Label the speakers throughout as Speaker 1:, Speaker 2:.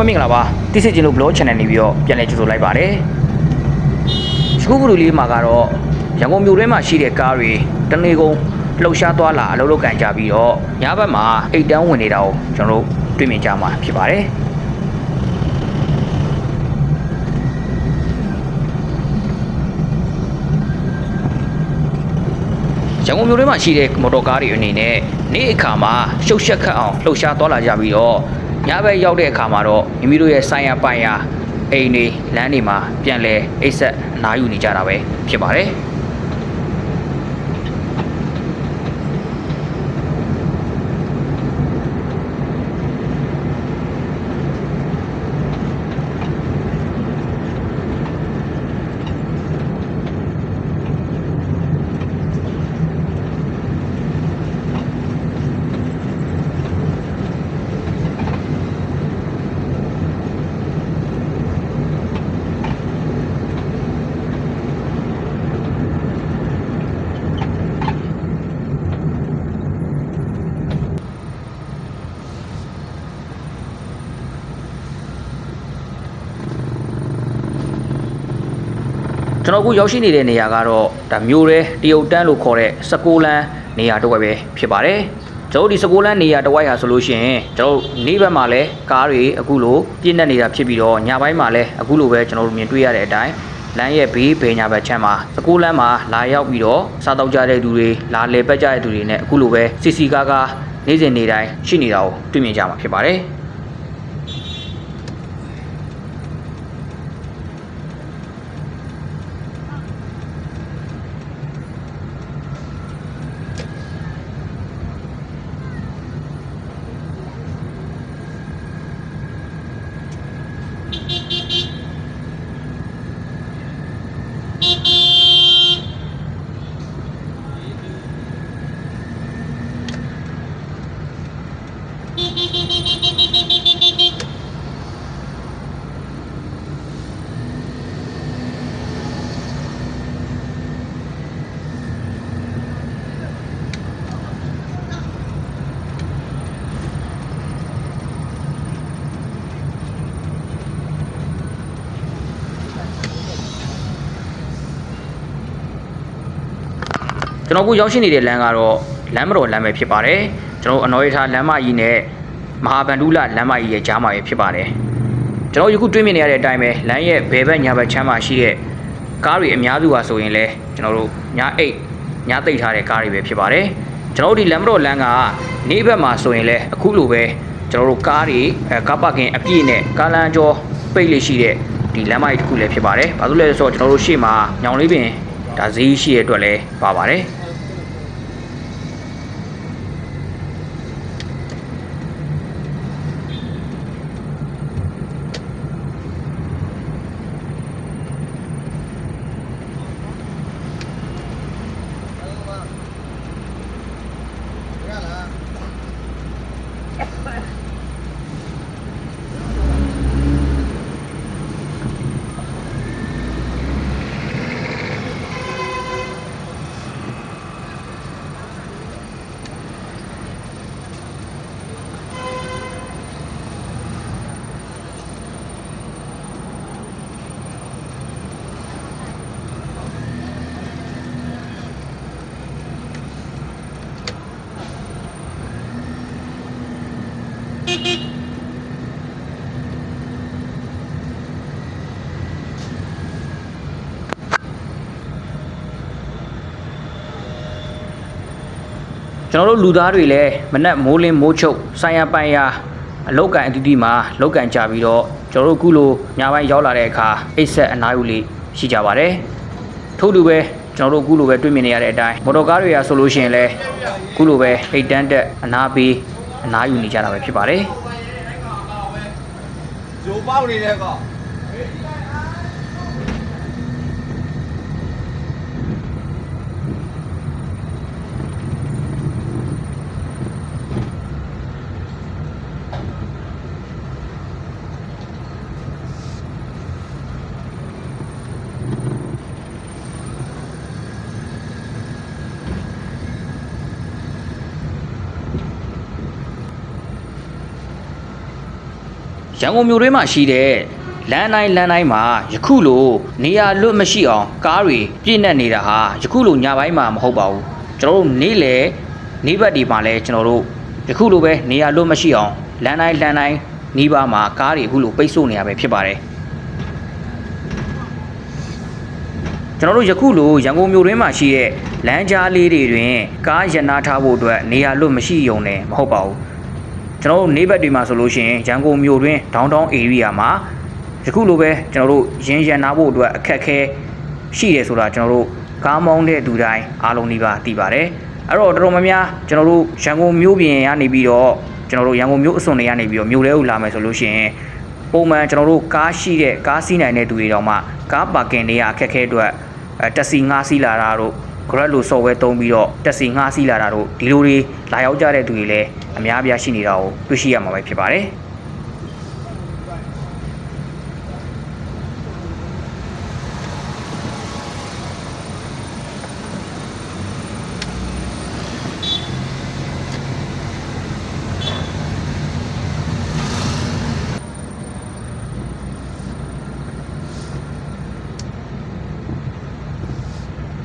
Speaker 1: ဝင်းမင်္ဂလာပါတိစစ်ချင်းလို့ blog channel နေပြီးတော့ပြန်လည်ကြိုဆိုလိုက်ပါတယ်စကူးဘူလူလေးမှာကတော့ရန်ကုန်မြို့ထဲမှာရှိတဲ့ကားတွေတနေကုန်လှုပ်ရှားသွားလာအလုပ်လုပ်ကန်ကြပြီးတော့ညဘက်မှာအိတ်တန်းဝင်နေတာကိုကျွန်တော်တို့တွေ့မြင်ကြမှာဖြစ်ပါတယ်ရန်ကုန်မြို့ထဲမှာရှိတဲ့မော်တော်ကားတွေအနေနဲ့နေ့အခါမှာရှုပ်ရှက်ခတ်အောင်လှုပ်ရှားသွားလာကြပြီးတော့ ညဘက်ရောက်တဲ့အခါမှာတော့မိမိတို့ရဲ့ဆိုင်ရပိုင်ရာအိမ်တွေလမ်းတွေမှာပြန်လဲအိတ်ဆက်အနားယူနေကြတာပဲဖြစ်ပါတယ်။ ကျွန်တော်အခုရောက်ရှိနေတဲ့နေရာကတော့ဒါမျိုးရဲတရုတ်တန်းလို့ခေါ်တဲ့စကိုလန်းနေရာတစ်ဝက်ပဲဖြစ်ပါတယ်ကျွန်တော်တို့ဒီစကိုလန်းနေရာတစ်ဝိုက်ဟာဆိုလို့ရှိရင်ကျွန်တော်တို့နေ့ဘက်မှာလည်းကားတွေအခုလိုပြည့်နေနေတာဖြစ်ပြီးတော့ညပိုင်းမှာလည်းအခုလိုပဲကျွန်တော်တို့မြင်တွေ့ရတဲ့အတိုင်းလမ်းရဲ့ဘေးဘေးညာဘက်ချမ်းမှာစကိုလန်းမှာလာရောက်ပြီးတော့စားတောက်ကြတဲ့သူတွေလာလေပက်ကြတဲ့သူတွေနဲ့အခုလိုပဲစီစီကားကားနေ့စဉ်နေ့တိုင်းရှိနေတာကိုတွေ့မြင်ကြမှာဖြစ်ပါတယ် ကျွန်တော်အခုရောက်ရှိနေတဲ့လမ်းကတော့လမ်းမတော်လမ်းပဲဖြစ်ပါတယ်ကျွန်တော်အနော်ရထားလမ်းမကြီးနဲ့မဟာဗန္ဓုလလမ်းမကြီးရဲ့ကြားမှာပဲဖြစ်ပါတယ်ကျွန်တော်ယခုတွေ့မြင်နေရတဲ့အတိုင်းပဲလမ်းရဲ့ဘယ်ဘက်ညာဘက်ချမ်းမှာရှိတဲ့ကားတွေအများစုဟာဆိုရင်လည်းကျွန်တော်တို့ညာအိတ်ညာသိပ်ထားတဲ့ကားတွေပဲဖြစ်ပါတယ်ကျွန်တော်တို့ဒီလမ်းမတော်လမ်းကနေ့ဘက်မှာဆိုရင်လည်းအခုလိုပဲကျွန်တော်တို့ကားတွေအဲကားပါကင်အပြည့်နဲ့ကားလမ်းကျော်ပိတ်လေးရှိတဲ့ဒီလမ်းမကြီးတစ်ခုလည်းဖြစ်ပါတယ်ဘာလို့လဲဆိုတော့ကျွန်တော်တို့ရှေ့မှာညောင်လေးပင် ဒါဈေးရှိရတဲ့အတွက်လည်းပါပါတယ် ကျွန်တော်တို့လူသားတွေလည်းမနက်မိုးလင်းမိုးချုပ်ဆိုင်ရပိုင်ရာအလောက်ကန်အတီးတီမှာလောက်ကန်ကြပြီးတော့ကျွန်တော်တို့ခုလိုညပိုင်းရောက်လာတဲ့အခါအိတ်ဆက်အနားယူလေးရှိကြပါတယ်ထို့တူပဲကျွန်တော်တို့ခုလိုပဲတွေ့မြင်နေရတဲ့အတိုင်းမော်တော်ကားတွေရာဆိုလို့ရှိရင်လည်းခုလိုပဲအိတ်တန်းတက်အနားပေးအနားယူနေကြတာပဲဖြစ်ပါတယ်
Speaker 2: ဂျိုးပေါက်နေတဲ့ကော
Speaker 1: ရ ရန်ကုန်မြို့တွင်းမှာရှိတဲ့လမ်းတိုင်းလမ်းတိုင်းမှာယခုလိုနေရာလွတ်မရှိအောင်ကားတွေပြည့်နေနေတာဟာယခုလိုညပိုင်းမှာမဟုတ်ပါဘူးကျွန်တော်တို့နေ့လေနေ့ဘက်ဒီမှာလဲကျွန်တော်တို့ယခုလိုပဲနေရာလွတ်မရှိအောင်လမ်းတိုင်းလမ်းတိုင်းနီးပါးမှာကားတွေအခုလိုပိတ်ဆို့နေရပဲဖြစ်ပါတယ်ကျွန်တော်တို့ယခုလိုရန်ကုန်မြို့တွင်းမှာရှိတဲ့လမ်းကြားလေးတွေတွင်ကားရနာထားဖို့အတွက်နေရာလွတ်မရှိုံနဲ့မဟုတ်ပါဘူး ကျွန်တော်တို့နေဘက်တွေမှာဆိုလို့ရှိရင်ရန်ကုန်မြို့တွင်းဒေါင်းတောင်း area မှာယခုလိုပဲကျွန်တော်တို့ရင်းရန်နာဖို့အတွက်အခက်အခဲရှိတယ်ဆိုတာကျွန်တော်တို့ကားမောင်းတဲ့သူတိုင်းအားလုံးဒီပါသိပါတယ်အဲ့တော့တော်တော်များများကျွန်တော်တို့ရန်ကုန်မြို့ပြင်ကနေပြီးတော့ကျွန်တော်တို့ရန်ကုန်မြို့အစွန်တွေကနေပြီးတော့မြို့ထဲကိုလာမယ်ဆိုလို့ရှိရင်ပုံမှန်ကျွန်တော်တို့ကားရှိတဲ့ကားစီးနိုင်တဲ့သူတွေတောင်မှကားပါကင်တွေကအခက်အခဲအတွက်အဲတက်စီငါးစီးလာတာတို့ Grab လို့ software သုံးပြီးတော့တက်စီငါးစီးလာတာတို့ဒီလိုတွေလာရောက်ကြတဲ့သူတွေလည်းအများအပြားရှိနေတာကိုတွေ့ရှိရမှာပဲဖြစ်ပါတယ်။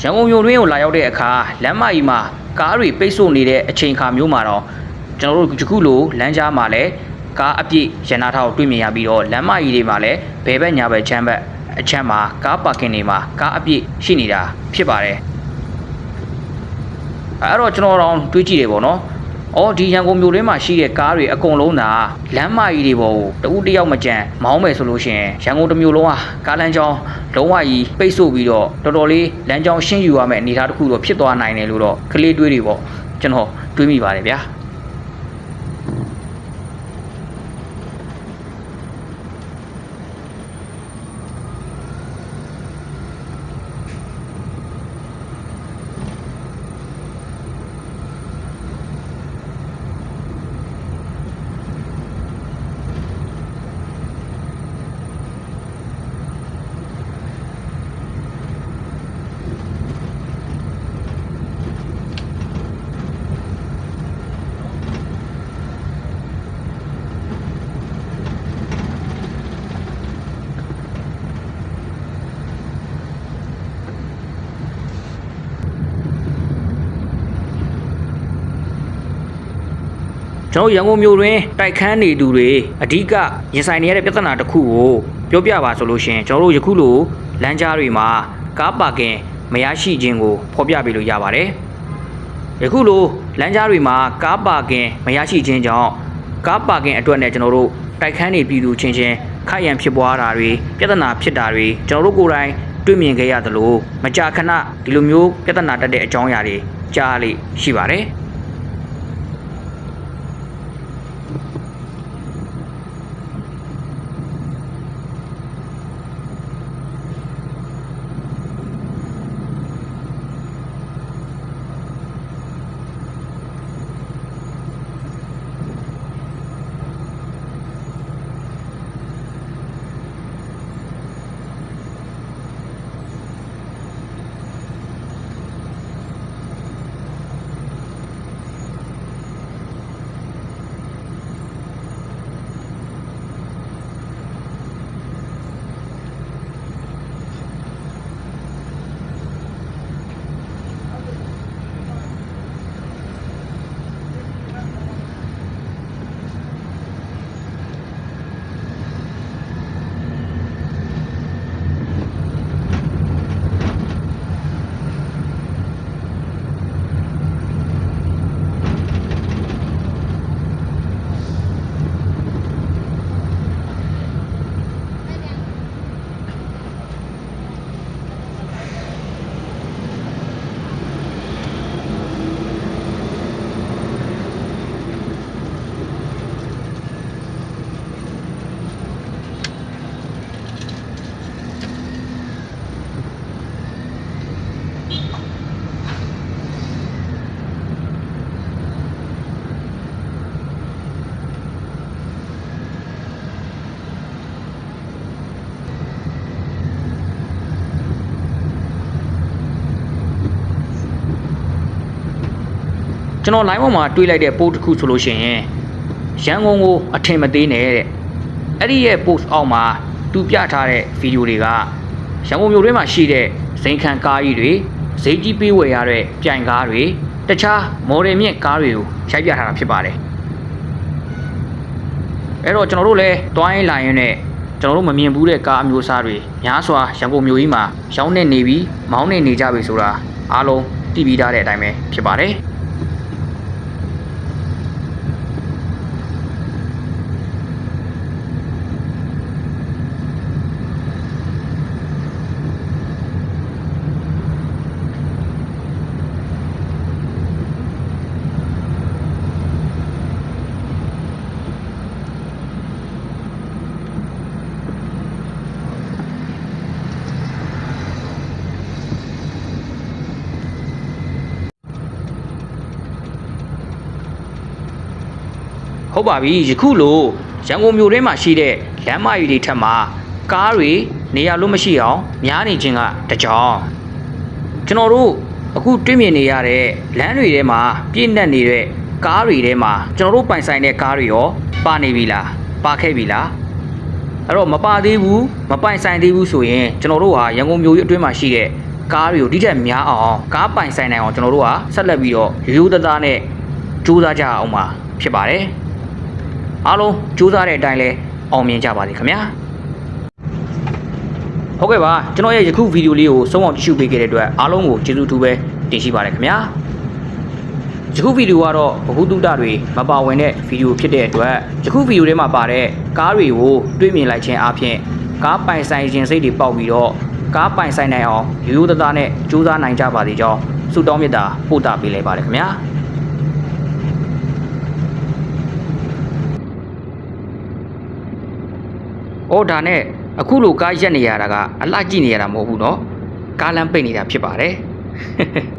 Speaker 1: ရန်ကုန်မြို့တွင်းကိုလာရောက်တဲ့အခါလမ်းမကြီးမှာကားတွေပိတ်ဆို့နေတဲ့အချိန်အခါမျိုးမှာတော့ကျွန်တော်တို့ယခုလိုလမ်းကြားမှာလည်းကားအပြည့်ရန်နာထားကိုတွေ့မြင်ရပြီးတော့လမ်းမကြီးတွေမှာလည်းဘယ်ဘက်ညာဘက်ချမ်းဘက်အချမ်းမှာကားပါကင်တွေမှာကားအပြည့်ရှိနေတာဖြစ်ပါတယ်အဲ့တော့ကျွန်တော်တို့တွေးကြည့်တယ်ပေါ့နော်။ အော်ဒီရန်ကုန်မြို့တွင်းမှာရှိတဲ့ကားတွေအကုန်လုံးသာလမ်းမကြီးတွေပေါ်ကိုတဦးတစ်ယောက်မကြံမောင်းမယ်ဆိုလို့ရှိရင်ရန်ကုန်တစ်မြို့လုံးဟာကားလမ်းကြောင်းလုံးဝကြီးပိတ်ဆို့ပြီးတော့တော်တော်လေးလမ်းကြောင်းရှင်းယူရမယ့်အနေအထားတစ်ခုတော့ဖြစ်သွားနိုင်တယ်လို့တော့ကလေးတွေးတွေပေါ့ကျွန်တော်တွေးမိပါတယ်ဗျာ။ ကျွန်တော်ရန်ကုန်မြို့တွင်တိုက်ခန်းနေသူတွေအဓိကရင်ဆိုင်နေရတဲ့ပြဿနာတစ်ခုကိုပြောပြပါဆိုလို့ရှရင်ကျွန်တော်တို့ယခုလိုလမ်းကြားတွေမှာကားပါကင်မရရှိခြင်းကိုဖော်ပြပေးလို့ရပါတယ်။ယခုလိုလမ်းကြားတွေမှာကားပါကင်မရရှိခြင်းကြောင့်ကားပါကင်အတွက်နဲ့ကျွန်တော်တို့တိုက်ခန်းနေပြည်သူချင်းချင်းခိုက်ရန်ဖြစ်ပွားတာတွေပြဿနာဖြစ်တာတွေကျွန်တော်တို့ကိုယ်တိုင်တွေ့မြင်ခဲ့ရသလိုမကြာခဏဒီလိုမျိုးပြဿနာတက်တဲ့အကြောင်းအရာတွေကြားရလိရှိပါတယ်။ ကျွန်တော် line ပေါ်မှာတွေးလိုက်တဲ့ပို့တစ်ခုဆိုလို့ရှိရင်ရန်ကုန်ကိုအထင်မသေးနဲ့တဲ့အဲ့ဒီရဲ့ post အောက်မှာသူပြထားတဲ့ဗီဒီယိုတွေကရန်ကုန်မြို့တွင်းမှာရှိတဲ့ဇိမ်ခံကားကြီးတွေဈေးကြီးပေးဝယ်ရတဲ့ပြိုင်ကားတွေတခြားမော်ဒယ်မြင့်ကားတွေကိုရိုက်ပြထားတာဖြစ်ပါတယ်အဲ့တော့ကျွန်တော်တို့လည်းတွိုင်းလာရင်နဲ့ကျွန်တော်တို့မမြင်ဘူးတဲ့ကားအမျိုးအစားတွေများစွာရန်ကုန်မြို့ကြီးမှာရောင်းနေနေပြီးမောင်းနေနေကြပြီဆိုတာအားလုံးသိပြီးသားတဲ့အတိုင်းပဲဖြစ်ပါတယ် ဟုတ်ပါပြီယခုလိုရန်ကုန်မြို့ထဲမှာရှိတဲ့လမ်းမကြီးတွေထက်မှာကားတွေနေရာလို့မရှိအောင်များနေခြင်းကတကြောင်ကျွန်တော်တို့အခုတွေ့မြင်နေရတဲ့လမ်းတွေထဲမှာပြည့်နှက်နေတဲ့ကားတွေထဲမှာကျွန်တော်တို့ပိုင်ဆိုင်တဲ့ကားတွေရောပါနေပြီလားပါခဲ့ပြီလားအဲ့တော့မပါသေးဘူးမပိုင်ဆိုင်သေးဘူးဆိုရင်ကျွန်တော်တို့ဟာရန်ကုန်မြို့ကြီးအတွင်းမှာရှိတဲ့ကားတွေကိုဒီထက်များအောင်ကားပိုင်ဆိုင်နိုင်အောင်ကျွန်တော်တို့ဟာဆက်လက်ပြီးတော့ရိုးရိုးသားသားနဲ့ကြိုးစားကြအောင်ပါဖြစ်ပါတယ် အားလုံးကြိုးစားတဲ့အတိုင်းလဲအောင်မြင်ကြပါစေခင်ဗျာဟုတ်ကဲ့ပါကျွန်တော်ရဲ့ယခုဗီဒီယိုလေးကိုဆုံးအောင်ကြည့်ရှုပေးခဲ့တဲ့အတွက်အားလုံးကိုကျေးဇူးတူပဲတင်ရှိပါတယ်ခင်ဗျာယခုဗီဒီယိုကတော့ဘ ഹു တုတတွေမပါဝင်တဲ့ဗီဒီယိုဖြစ်တဲ့အတွက်ယခုဗီဒီယိုထဲမှာပါတဲ့ကားတွေကိုတွေးမြင်လိုက်ခြင်းအပြင်ကားပိုင်ဆိုင်ခြင်းစိတ်တွေပေါက်ပြီးတော့ကားပိုင်ဆိုင်နိုင်အောင်ရိုးရိုးသားသားနဲ့ကြိုးစားနိုင်ကြပါစေကြောင်းဆုတောင်းမေတ္တာပို့တာပေးလိုက်ပါတယ်ခင်ဗျာ။ ။အော်ဒါနဲ့အခုလိုကားရက်နေရတာကအလှကြည့်နေရတာမဟုတ်ဘူးနော်။ကားလမ်းပိတ်နေတာဖြစ်ပါတယ်။